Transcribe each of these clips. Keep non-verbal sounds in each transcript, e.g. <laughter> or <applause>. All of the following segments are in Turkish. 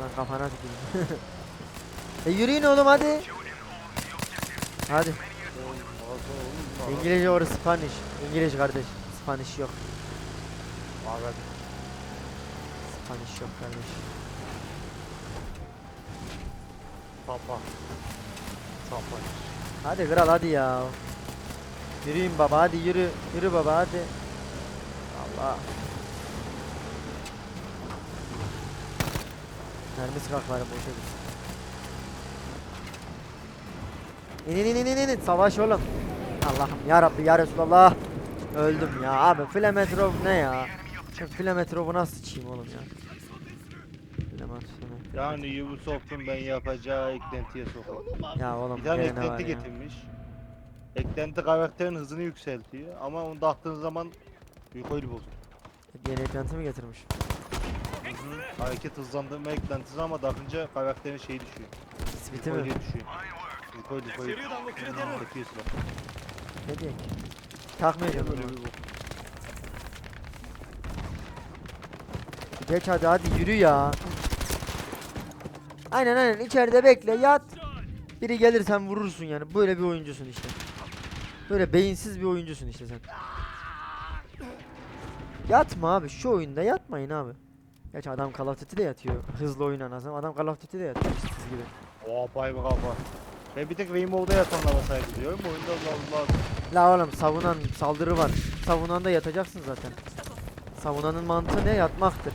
Lan kafana tüküreyim. <laughs> e yürüyün oğlum hadi. Hadi. İngilizce orası Spanish. İngilizce kardeş. Spanish yok. Abi Spanish yok kardeş. papa. Papa. Hadi kral hadi ya. Yürüyün baba hadi yürü. Yürü baba hadi. Allah. Mermi sıkakları boşa gitsin. İn in in in in in savaş oğlum. Allah'ım ya Rabbi ya Resulallah. Öldüm ya abi Flemetrov ne ya? Şu Flemetrov'u nasıl sıçayım oğlum ya? Flemetrov. Yani Ubisoft'un ben yapacağı eklentiye sokuyor. Ya oğlum Bir tane gene ne var eklenti ya? getirmiş. Eklenti karakterin hızını yükseltiyor ama onu taktığın zaman yukarı bozuyor. Yeni eklenti mi getirmiş? Hareket hızlandırma eklentisi ama takınca karakterin şeyi düşüyor. Split'i mi? Yukarıya düşüyor. Yukarı yukarı. Çekiyor silah. Ne diyeyim? Takmayacağım bunu. Geç hadi hadi yürü ya. Aynen aynen içeride bekle yat. Biri gelirsen vurursun yani. Böyle bir oyuncusun işte. Böyle beyinsiz bir oyuncusun işte sen. Yatma abi şu oyunda yatmayın abi. Geç adam Call of Duty'de yatıyor. Hızlı oynanan adam. Adam Call of Duty'de yatıyor siz gibi. Oha bay kafa. Ben bir tek Rainbow'da yatanlara saygı duyuyorum. Oyunda Allah Allah. La oğlum savunan saldırı var. Savunan da yatacaksın zaten. Savunanın mantığı ne? Yatmaktır.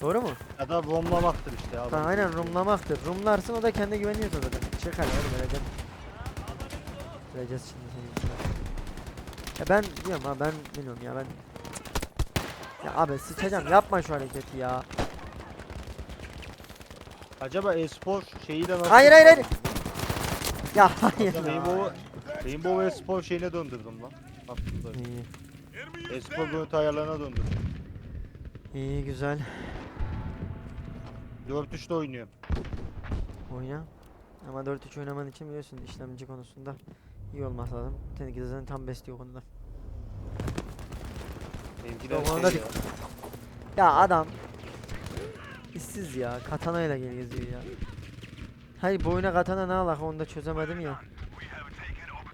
Doğru mu? Ya da romlamaktır işte abi. Ha, aynen rumlamaktır. Rumlarsın o da kendi güveniyorsa zaten. Çık hadi hadi vereceğim. Vereceğiz şimdi seni. Ya ben diyorum ha ben bilmiyorum ya ben. Ya abi sıçacağım yapma şu hareketi ya. Acaba e-spor şeyiyle nasıl... Hayır hayır hayır. Ya hayır. Ya. Rainbow, Rainbow e-spor şeyine döndürdüm lan. Aslında. İyi, E-spor görüntü ayarlarına döndürdüm. iyi güzel. 4-3'te oynuyorum. Oyna. Ama 4-3 oynaman için biliyorsun işlemci konusunda iyi olması lazım. Seninki de zaten tam besliyor konuda. Benimki de Yok, şey onda ya. adam işsiz ya. Katana ile gel geziyor ya. Hayır bu oyuna katana ne alaka onu da çözemedim ya.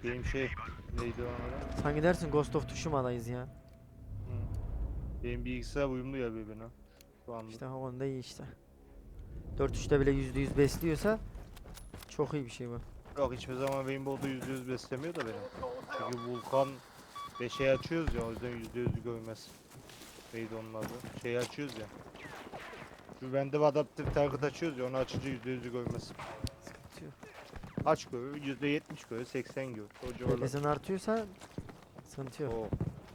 Benim şey neydi o ara? Sanki dersin Ghost of Tsushima'dayız ya. Hı. Benim bilgisayar uyumlu ya birbirine. Şu anda. İşte o konuda iyi işte. 4-3'te bile %100 besliyorsa çok iyi bir şey bu. Yok hiçbir zaman Rainbow'da %100 beslemiyor da benim. Çünkü Vulkan ve şey açıyoruz ya o yüzden %100'ü görmez. Neydi onun adı? Şey açıyoruz ya. Şu Vendor Adaptive Target açıyoruz ya onu açınca %100'ü görmez. Sıkıntı yok. Aç görür, %70 görür, 80 görür. O civarlar. Nefesin artıyorsa sıkıntı yok. O.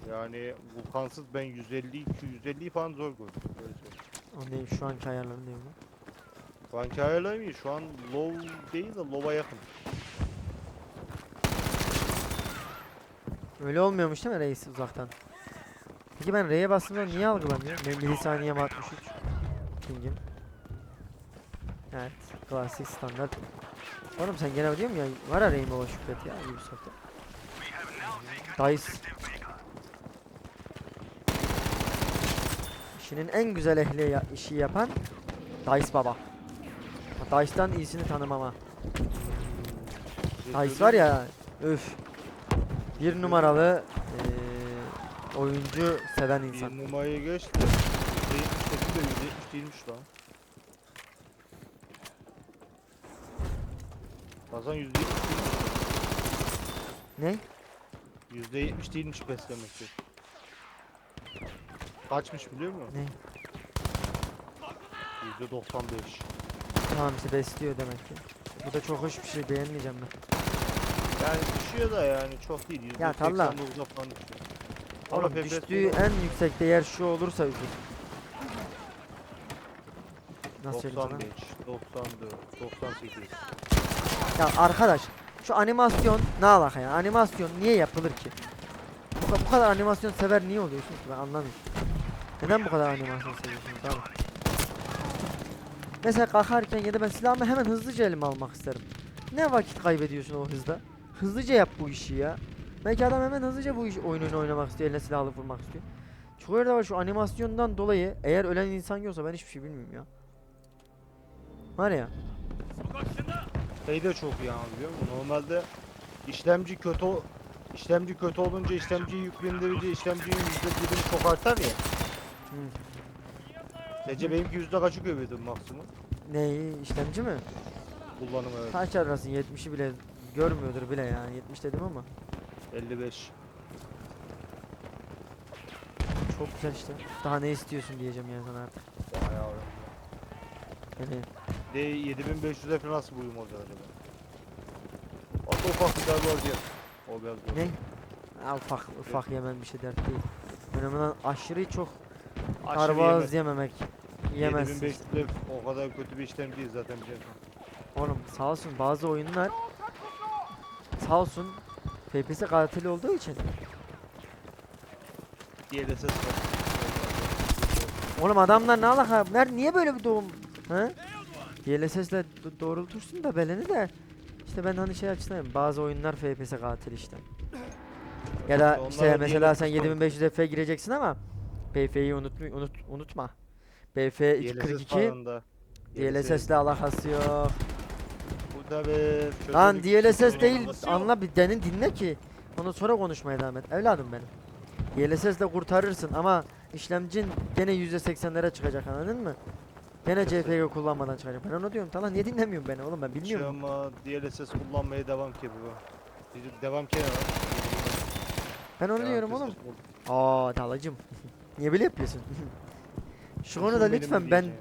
Yani vulkansız ben 150 250 falan zor gördüm. Öyle söyleyeyim. O neyim şu anki ayarlarım? Şu anki ayarlarım iyi. Şu an low değil de low'a yakın. Öyle olmuyormuş değil mi reis uzaktan? Peki ben R'ye bastığımda niye algılamıyor? Benim milisaniyem 63. Pingim. Evet. Klasik standart. Oğlum sen gene diyorum ya var ya Rainbow'a şükret ya Ubisoft'ta. Dice. İşinin en güzel ehli ya- işi yapan Dice baba. Dice'dan iyisini tanımam ha. Dice var ya öf. Bir numaralı eee, oyuncu seven insan. Bir numarayı geç de. %78 de 170 değilmiş lan. Bazen %70 değilmiş. Ne? %70 değilmiş beslemesi. Kaçmış biliyor musun? Ne? %95. Tamam işte besliyor demek ki. Bu da çok hoş bir şey beğenmeyeceğim ben. Yani düşüyor da yani çok değil. Ya Talla. %89'a falan düşüyor. Ama Oğlum FPS düştüğü en yüksek değer şu olursa üzül. Nasıl söyleyeyim sana? 95, 94, 98. Ya arkadaş şu animasyon ne alaka ya? Animasyon niye yapılır ki? Bu, bu kadar animasyon sever niye oluyorsunuz ki ben anlamıyorum. Neden bu kadar animasyon seviyorsunuz abi? Mesela kalkarken ya da ben silahımı hemen hızlıca elime almak isterim. Ne vakit kaybediyorsun o hızda? Hızlıca yap bu işi ya. Belki adam hemen hızlıca bu iş oyununu oynamak istiyor, eline silah alıp vurmak istiyor. Çok yerde var şu animasyondan dolayı eğer ölen insan yoksa ben hiçbir şey bilmiyorum ya. Var ya. Şey de çok iyi ama biliyor musun? Normalde işlemci kötü işlemci kötü olunca işlemciyi yüklendirici işlemcinin yüzde birini çok artar ya. Hı. Sence benimki yüzde kaçı göbeydi maksimum? Neyi işlemci mi? Kullanım evet. Kaç arasın 70'i bile görmüyordur bile yani 70 dedim ama 55. çok güzel işte. Daha ne istiyorsun diyeceğim yani sana artık. Bayağı öyle. Yani De 7500'e falan nasıl buyum olacak acaba? Hatta ufak bir darbe var diye. O biraz ne? Ha, ufak ufak yemen bir şey dert değil. Önemli olan aşırı çok Aşırı yemez. yememek. Yemezsin. 7500'e o kadar kötü bir işlem değil zaten biliyorsun. Oğlum sağ olsun bazı oyunlar olsun FPS katil olduğu için DLSS var. Oğlum adamlar ne alaka? Ner niye böyle bir doğum? He? DLSS'le do- doğrultursun da beleni de işte ben hani şey açısından bazı oyunlar FPS katil işte. Ya da İşte işte mesela sen DLSS 7500 F gireceksin ama BF'yi unutma, unut, unutma. BF DLSS 242 falan da. DLSS'le alakası yok. Be. Lan DLSS değil anla bir denin dinle ki. Ondan sonra konuşmaya devam et. Evladım benim. DLSS'le kurtarırsın ama işlemcin gene %80'lere çıkacak anladın mı? Gene CPG kullanmadan çıkacak. Ben onu diyorum. Tamam niye dinlemiyorsun beni oğlum ben bilmiyorum. Ama DLSS kullanmaya devam ki bu. Devam ki ne? Ben onu Devam diyorum oğlum. Aa dalacım. <laughs> niye böyle yapıyorsun? <laughs> Şu konuda lütfen ben diyeceğim?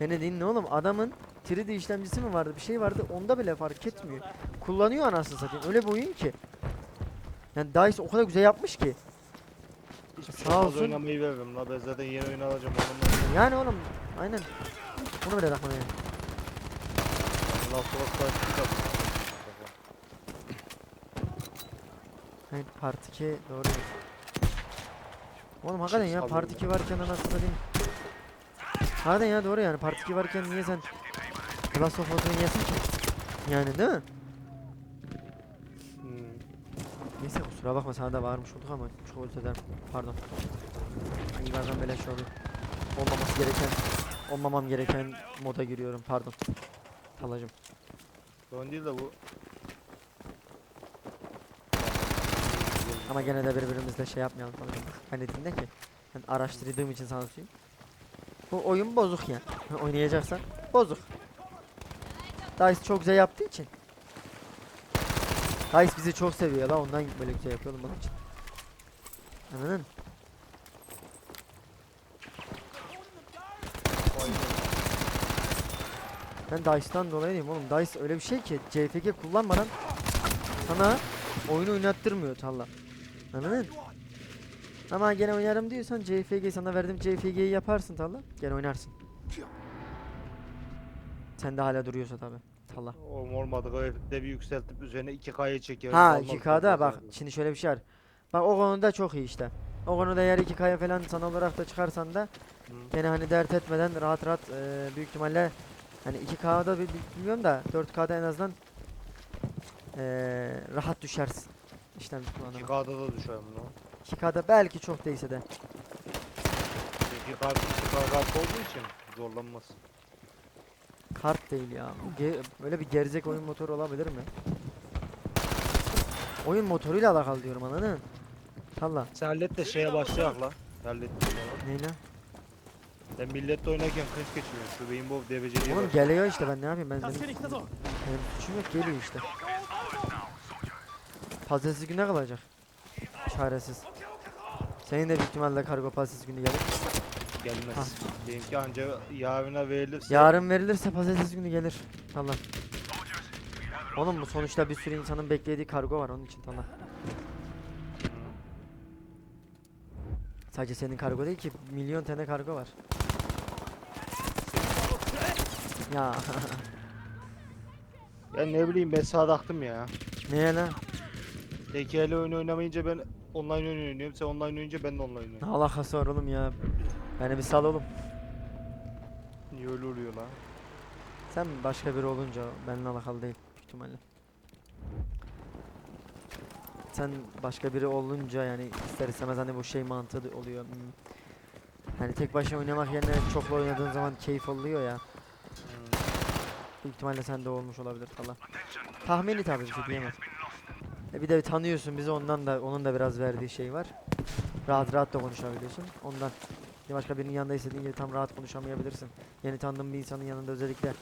beni dinle oğlum. Adamın 3D işlemcisi mi vardı? Bir şey vardı. Onda bile fark etmiyor. Kullanıyor anasını satayım. Öyle bir oyun ki. Yani DICE o kadar güzel yapmış ki. Hiçbir Sağ şey az olsun. oynamayı veririm la ben zaten yeni oyun alacağım onunla. Yani oğlum aynen. Bunu bile takma yani. Last of Us Part 2 de Hayır part 2 doğru. Oğlum hakikaten ya Chips part alıyorum 2 varken anasını satayım. Harbiden ya doğru yani part 2 varken niye sen Last of Us oynayasın ki? Yani değil mi? Hmm. Neyse kusura bakma sana da bağırmış olduk ama çok özür dilerim. Pardon. Ay bazen böyle şey oluyor. Olmaması gereken, olmamam gereken moda giriyorum pardon. Halacım. Sorun değil de bu. Ama gene de birbirimizle şey yapmayalım falan. Hani dinle ki. Ben araştırdığım için sana söyleyeyim. Bu oyun bozuk yani. Oynayacaksan bozuk. Dice çok güzel yaptığı için. Dice bizi çok seviyor la ondan böyle güzel yapıyor oğlum bunun için. Anladın? Ben Dice'dan dolayı diyeyim oğlum. Dice öyle bir şey ki CFG kullanmadan sana oyunu oynattırmıyor Talla. Anladın? Ama gene oynarım diyorsan CFG sana verdim CFG'yi yaparsın Talla. Gene oynarsın. Sen de hala duruyorsa tabi. Talla. O olmadı. Grafikte bir yükseltip üzerine 2K'ya çekiyor. Ha Olmaz, 2K'da olmaz bak abi. şimdi şöyle bir şey var. Bak o konuda çok iyi işte. O konuda eğer 2K'ya falan sana olarak da çıkarsan da Hı. gene hani dert etmeden rahat rahat eee, büyük ihtimalle hani 2K'da bi- bi- bilmiyorum da 4K'da en azından eee, rahat düşersin. İşlemci kullanımı. 2K'da da düşer bunu. 2K'da belki çok değilse de. 2K 2K kart olduğu için zorlanmaz. Kart değil ya. Ge böyle bir gerzek oyun motoru olabilir mi? Oyun motoruyla alakalı diyorum ananı. Valla. Sen hallet de şeye başlayak la. Hallet. Neyle? Ben millette oynarken kız geçiriyorum. Şu Rainbow DBC diye Oğlum geliyor işte ben ne yapayım ben benim, benim suçum yok geliyor işte. Pazartesi güne kalacak. Çaresiz. Senin de büyük ihtimalle kargo pazartesi günü gelir. Gelmez. Hah. Benimki anca yarına verilirse. Yarın verilirse pazartesi günü gelir. Allah. Oğlum bu sonuçta bir sürü insanın beklediği kargo var onun için tamam. Sadece senin kargo değil ki milyon tane kargo var. Ya <laughs> Ya ne bileyim ben sadaktım ya. neye lan? Tek elle oyun oynamayınca ben online oyun oynuyorum. Sen online oynayınca ben de online Ne oynuyorum. alakası var oğlum ya? Beni bir sal oğlum. Niye öyle oluyor lan? Sen başka biri olunca benimle alakalı değil büyük ihtimalle. Sen başka biri olunca yani ister istemez hani bu şey mantığı oluyor. Hmm. Hani tek başına oynamak yerine çoklu oynadığın zaman keyif oluyor ya. Hmm. Büyük ihtimalle sende olmuş olabilir falan. Tahmini tabii bir şey diyemem. E bir de tanıyorsun bizi ondan da onun da biraz verdiği şey var. Rahat rahat da konuşabiliyorsun. Ondan. Bir başka birinin yanında istediğin gibi tam rahat konuşamayabilirsin. Yeni tanıdığın bir insanın yanında özellikle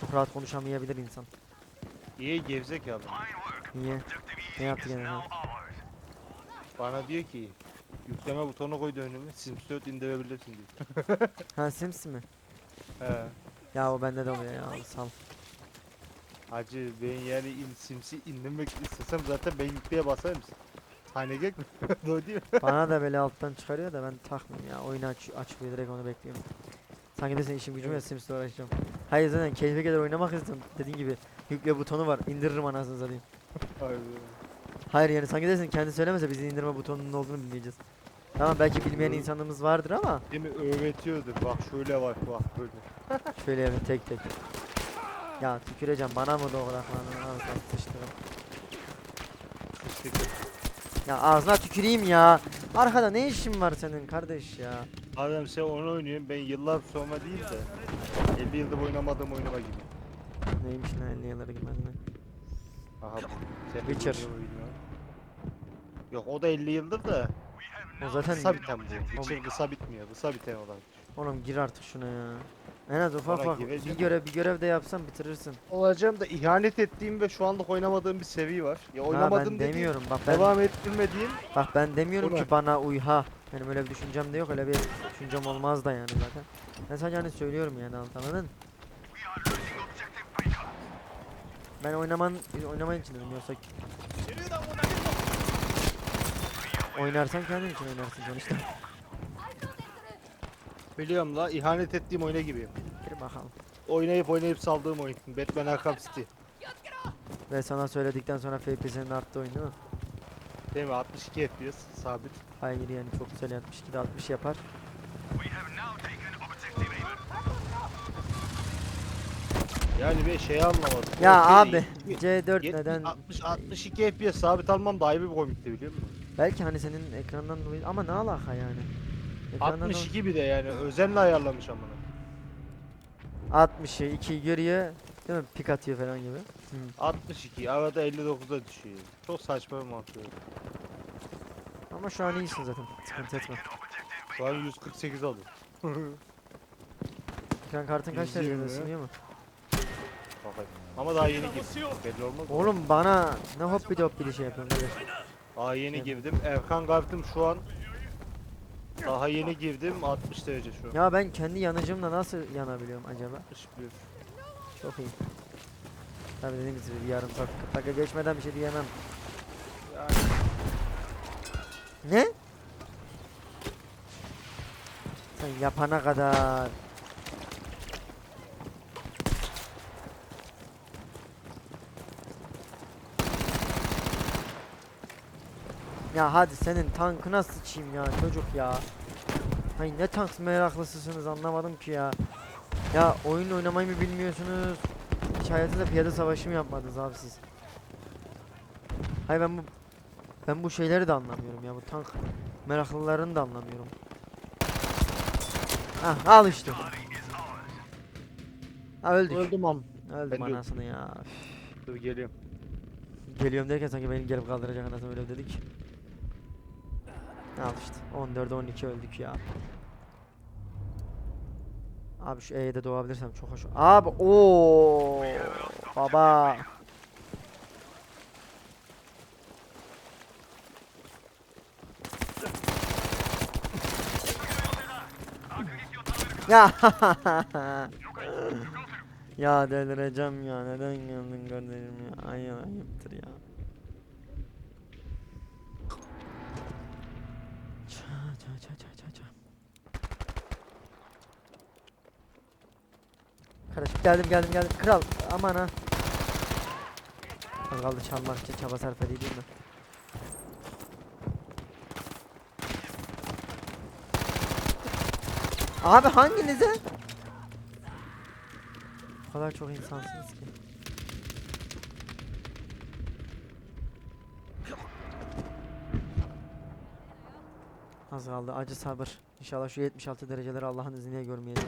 çok rahat konuşamayabilir insan. İyi gevzek abi. Niye? Ne yaptı gene? sen? Bana diyor ki yükleme butonu koydu önüme. Sims 4 indirebilirsin diyor. <laughs> Ha Sims mi? He. Ya o bende de oluyor ya sal. Hacı ben yani in, Sims'i indirmek istesem zaten ben yükleye basar mısın? Tanegek mi? Doğru değil mi? Bana da böyle alttan çıkarıyor da ben takmıyorum ya. Oyunu aç açmıyor direkt onu bekliyorum. Sanki de senin işim gücüm Evet. Sims'le uğraşacağım. Hayır zaten keyfe kadar oynamak istiyorum. Dediğin gibi yükle butonu var. indiririm anasını satayım. Hayır. Hayır yani sanki desin kendi söylemese bizim indirme butonunun olduğunu bilmeyeceğiz. Tamam belki bilmeyen Evet. insanımız vardır ama Değil mi? Öğretiyordu. Bak şöyle bak bak böyle. şöyle yapın tek tek. Ya tüküreceğim bana mı odaklandın ağzına sıçtırım. Ya ağzına tüküreyim ya. Arkada ne işin var senin kardeş ya. Adam sen onu oynuyorsun ben yıllar sonra değil de 50 yıldır oynamadığım oyunuma gibi. Neymiş lan 50 yılları girmedin mi? Aha bu. Sen Witcher. bilmiyorum. Yok o da 50 yıldır da O zaten kısa biten bu. Witcher kısa bitmiyor. Kısa biten olan. Oğlum gir artık şuna ya. En az ufak Ona ufak bir görev bir görev de yapsan bitirirsin. Olacağım da ihanet ettiğim ve şu anlık oynamadığım bir seviye var. Ya Ha, oynamadım ben dediğim, demiyorum bak ben devam ettirmediğim bak ben demiyorum ki bana uy ha. Benim öyle bir düşüncem de yok öyle bir düşüncem olmaz da yani zaten. Ben sadece hani söylüyorum yani anladın? Ben oynaman oynaman için dedim yoksa Oynarsan kendin için oynarsın sonuçta. Biliyorum la ihanet ettiğim oyuna gibiyim. Gir bakalım. Oynayıp oynayıp saldığım oyun. Batman Arkham City. Ve sana söyledikten sonra FPS'nin arttı oyun değil mi? Değil mi? 62 FPS sabit. Hayır yani çok güzel yapmış. 2'de 60 yapar. Yani ben şeyi anlamadım. Ya abi yetmiş- C4 yetmiş- neden 60 62 FPS sabit almam daha iyi bir komikti biliyor musun? Belki hani senin ekrandan dolayı ama ne alaka yani? Ekrandan dolayı- 62 bir de yani özenle ayarlamış amına. 60'ı 2 görüyor değil mi? Pik atıyor falan gibi. Hı. 62 arada 59'a düşüyor. Çok saçma bir mantık. Ama şu an iyisin zaten. Sıkıntı etme. Şu an 148 alıyor. <laughs> Ekran kartın kaç 120 derecede ısınıyor mu? Bakayım. Ama daha yeni girdim. Belli olmaz. mı? Oğlum bana ne hoppi doppi şey yapıyorsun kardeş. Daha yeni girdim. Erkan kartım şu an daha yeni girdim 60 derece şu an. Ya ben kendi yanıcımla nasıl yanabiliyorum acaba? 61. Çok iyi. Tabii dediğimiz gibi bir yarım 40 dakika geçmeden bir şey diyemem. Yani Ne? Sen yapana kadar. Ya hadi senin tankına sıçayım ya çocuk ya. Hay ne tank meraklısısınız anlamadım ki ya. Ya oyun oynamayı mı bilmiyorsunuz? Hiç hayatınızda piyade savaşı mı yapmadınız abi siz? Hayır ben bu ben bu şeyleri de anlamıyorum ya bu tank meraklılarını da anlamıyorum. Ah al işte. Ha öldük. öldüm am. Öldüm Ben anasını ya. Dur geliyorum. Geliyorum derken sanki benim gelip kaldıracak anasını öyle dedik. Al işte 14'e 12 öldük ya. Abi şu E'ye de doğabilirsem çok hoş. Abi o baba. Ya <laughs> Ya delireceğim ya neden geldin kardeşim ya ay ayıptır ya Ça ça ça ça Kardeşim geldim geldim geldim kral aman ha kaldı çalmak için çaba sarf edeyim mi? Abi hanginize? O kadar çok insansınız ki. Az kaldı acı sabır. İnşallah şu 76 dereceleri Allah'ın izniyle görmeyelim.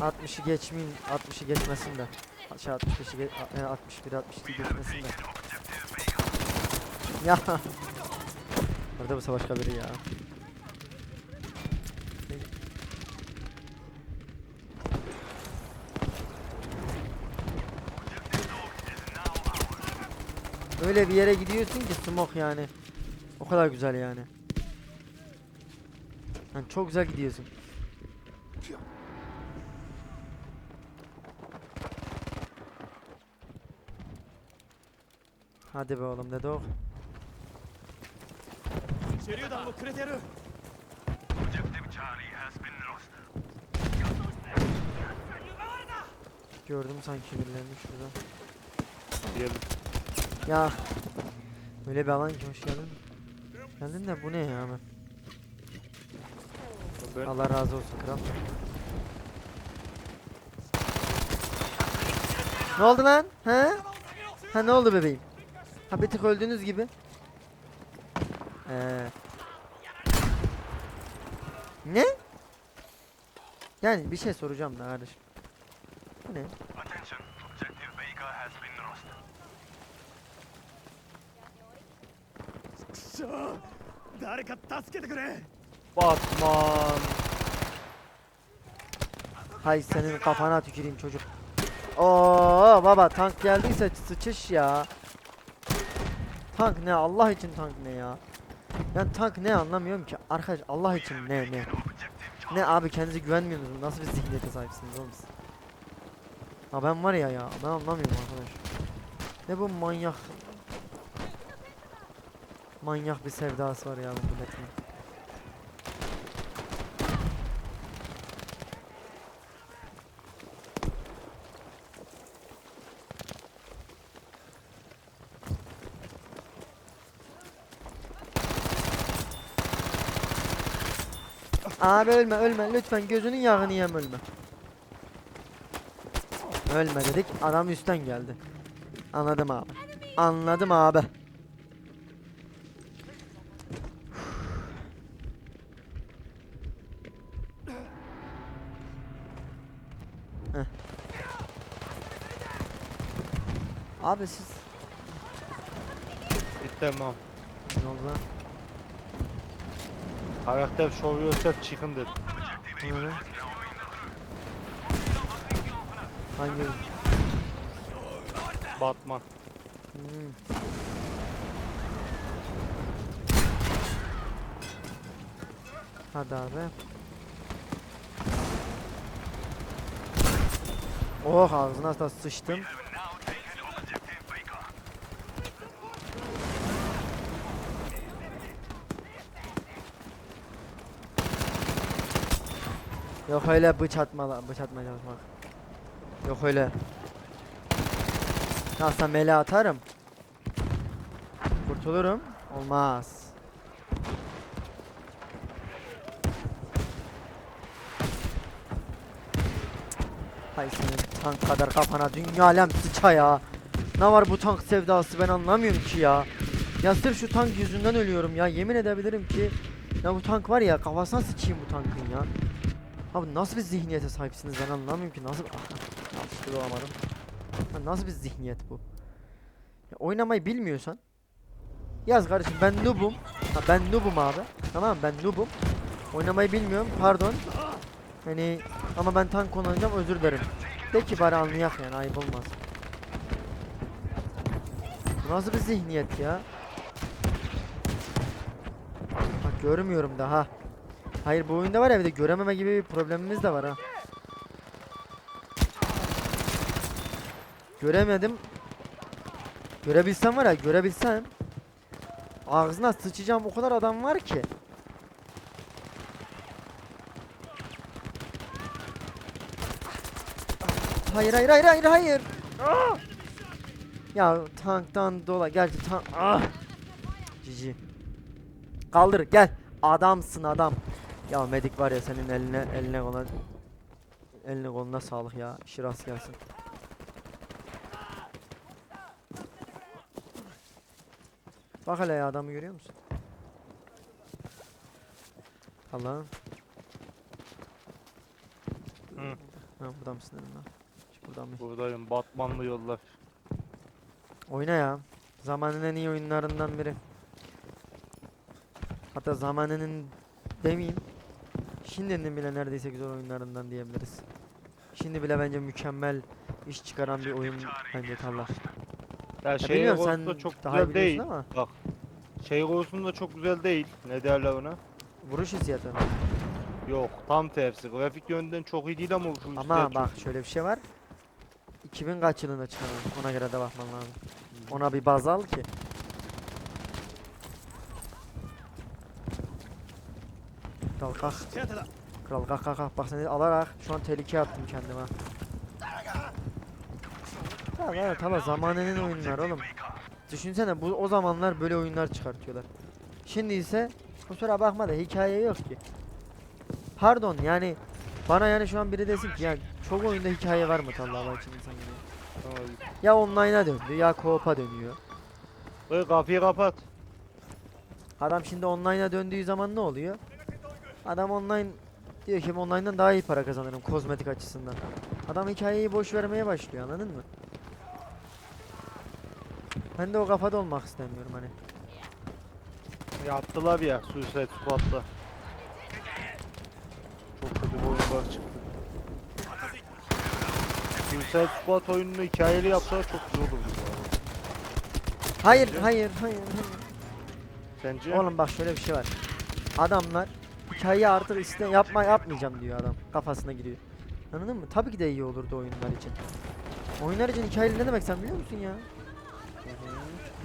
60'ı geçmeyin, 60'ı geçmesin de. Şey 65'i ge a- e, 61 62 geçmesin de. Ya. Orada bu savaş haberi ya. Öyle bir yere gidiyorsun ki smoke yani. O kadar güzel yani. Yani çok güzel gidiyorsun. Hadi be oğlum dedi o. Gördüm sanki birilerini şurada. Geldim. Ya. Öyle bir alan ki hoş geldin. Geldin de bu ne ya hemen. Allah razı olsun kral. Ne oldu lan? He? Ha ne oldu bebeğim? Ha bir tık öldüğünüz gibi. Ee. Ne? Yani bir şey soracağım da kardeşim. Bu ne? 誰か助けてくれ Batman. Hay senin kafana tüküreyim çocuk. Oo baba tank geldiyse sıçış ya. Tank ne Allah için tank ne ya? Ben tank ne anlamıyorum ki. Arkadaş Allah için ne ne? Ne abi kendinize güvenmiyorsunuz. Nasıl bir zihniyete sahipsiniz oğlum siz? Ha ben var ya ya ben anlamıyorum arkadaş. Ne bu manyak Manyak bir sevdası var ya bu milletin. Abi ölme ölme lütfen gözünün yağını yem ölme. Ölme dedik adam üstten geldi. Anladım abi. Anladım abi. Abi siz Tamam. ne oldu lan? Karakter show yourself chicken dedi. Bu ne lan? Hangi? Batman. Hmm. Hadi abi. Oh ağzına da sıçtım. Yok öyle bıç atma bıç atma çalışmak. Yok öyle. Nasıl mele atarım. Kurtulurum. Olmaz. Hay senin tank kadar kafana dünya alem sıça ya. Ne var bu tank sevdası ben anlamıyorum ki ya. Ya sırf şu tank yüzünden ölüyorum ya. Yemin edebilirim ki ya bu tank var ya kafasına sıçayım bu tankın ya. Abi nasıl bir zihniyete sahipsiniz ben anlamıyorum ki nasıl Yanlışlıkla olamadım. Ha, nasıl bir zihniyet bu? Ya, oynamayı bilmiyorsan yaz kardeşim ben noob'um. Ha, ben noob'um abi. Tamam ben noob'um. Oynamayı bilmiyorum pardon. Hani ama ben tank kullanacağım özür dilerim. De ki bari anlayak yani ayıp olmaz. Bu nasıl bir zihniyet ya? Bak görmüyorum daha. Hayır bu oyunda var ya bir de görememe gibi bir problemimiz de var ha. Göremedim. Görebilsem var ya görebilsem. Ağzına sıçacağım o kadar adam var ki. Hayır hayır hayır hayır hayır. Ya tanktan dola gerçi tank ah. Cici. Kaldır gel. Adamsın adam. Ya medik var ya senin eline eline koluna eline koluna sağlık ya. İşi rast gelsin. Bak hele ya adamı görüyor musun? Allah'ım. Hı. Ha. Burada mısın dedim Buradan mı? Buradayım Batmanlı yollar. Oyna ya. Zamanın en iyi oyunlarından biri. Hatta zamanının demeyeyim. Şimdinin bile neredeyse güzel oyunlarından diyebiliriz. Şimdi bile bence mükemmel iş çıkaran bir oyun bence Talha. Ya Ya şey bilmiyorum sen çok daha güzel değil. ama Bak. Şey konusunda çok güzel değil. Ne derler ona? vuruş hissiyatı. Yok tam tersi. Grafik yönden çok iyi değil ama şu Ama bak şöyle bir şey var. 2000 kaç yılında çıkan? Ona göre de bakman lazım. Ona bir baz al ki. Kral kalk. Kral kalk kalk kalk. Bak seni alarak şu an tehlike attım kendime. Tamam evet hala zamanının oyunlar oğlum. Düşünsene bu o zamanlar böyle oyunlar çıkartıyorlar. Şimdi ise kusura bakma da hikaye yok ki. Pardon yani bana yani şu an biri desin ki yani çok oyunda hikaye var mı Allah'a için insan gibi. Ya online'a döndü ya co-op'a dönüyor. Oy kapıyı kapat. Adam şimdi online'a döndüğü zaman ne oluyor? Adam online diyor ki online'dan daha iyi para kazanırım kozmetik açısından. Adam hikayeyi boş vermeye başlıyor anladın mı? Ben de o kafada olmak istemiyorum hani. Yaptılar ya Suicide Squad'da. Çok kötü bir oyunlar çıktı. Suicide Squad oyununu hikayeli yapsalar çok güzel olurdu. Hayır hayır hayır hayır. Sence? Oğlum bak şöyle bir şey var. Adamlar hikayeyi artık iste yapma yapmayacağım diyor adam kafasına giriyor. Anladın mı? Tabii ki de iyi olurdu oyunlar için. Oyunlar için hikayeli ne demek sen biliyor musun ya?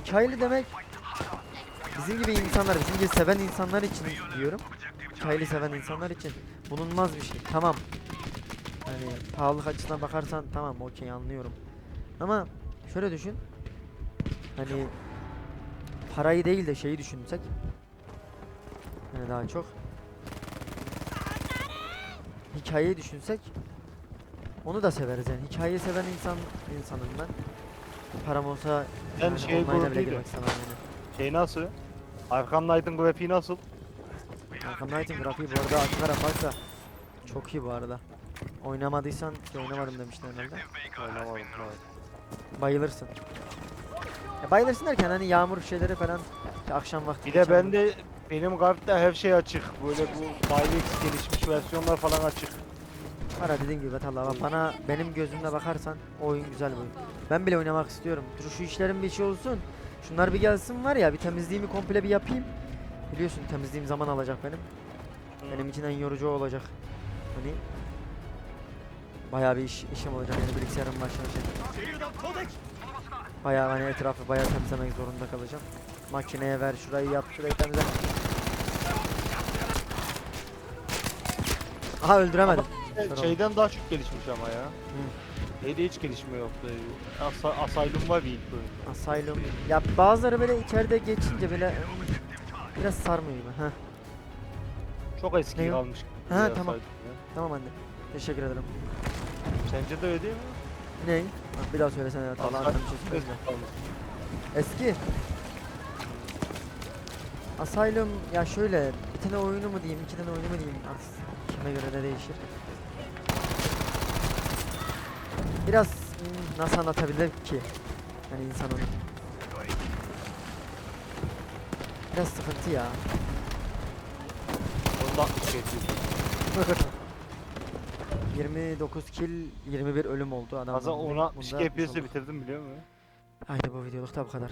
Hikayeli demek bizim gibi insanlar, bizim gibi seven insanlar için diyorum. Hikayeli seven insanlar için bulunmaz bir şey. Tamam. Hani pahalılık açısından bakarsan tamam okey anlıyorum. Ama şöyle düşün. Hani parayı değil de şeyi düşünsek. Yani daha çok. Hikayeyi düşünsek. Onu da severiz yani. Hikayeyi seven insan insanım ben. Param olsa Ben yani şey online'a bile gördüydüm. girmek istemem yani. Şey nasıl? Arkham Knight'ın grafiği nasıl? Arkham Knight'in grafiği bu arada açık ara çok iyi bu arada. Oynamadıysan ki oynamadım demiştin herhalde. Oynamadım. Bayılırsın. Ya bayılırsın derken hani yağmur şeyleri falan akşam vakti Bir de geçen bende benim kartta her şey açık. Böyle bu Bilex gelişmiş versiyonlar falan açık. Bana dediğim gibi Betallah bana benim gözümle bakarsan o oyun güzel bir. Ben bile oynamak istiyorum. Dur şu işlerin bir şey olsun. Şunlar bir gelsin var ya bir temizliğimi komple bir yapayım. Biliyorsun temizliğim zaman alacak benim. Benim için en yorucu olacak. Hani bayağı bir iş, işim olacak yani bilgisayarın başına şey. Bayağı hani etrafı bayağı temizlemek zorunda kalacağım. Makineye ver şurayı yap şurayı temizle. Aha öldüremedim. Kör Şeyden daha çok gelişmiş ama ya. Şeyde hiç gelişme yoktu. Asa Asylum var bir ilk oyunda. Asylum. Ya bazıları böyle içeride geçince böyle biraz sarmıyor gibi. Heh. Çok eski Ne kalmış. Ha, tamam. Tamam anne. Teşekkür ederim. Sence de öyle değil mi? Ney? Bak bir daha söylesene bir şey söyle. kalmış. Eski. Asylum ya şöyle bir tane oyunu mu diyeyim, iki tane oyunu mu diyeyim artık kime göre de değişir. Biraz hmm, nasıl anlatabilir ki yani insan onu. Biraz sıkıntı ya. Onda şey diyor. <laughs> 29 kill, 21 ölüm oldu adam. Bazen ona Bunda 2 FPS'e son- bitirdim biliyor musun? Haydi bu videoluk da bu kadar.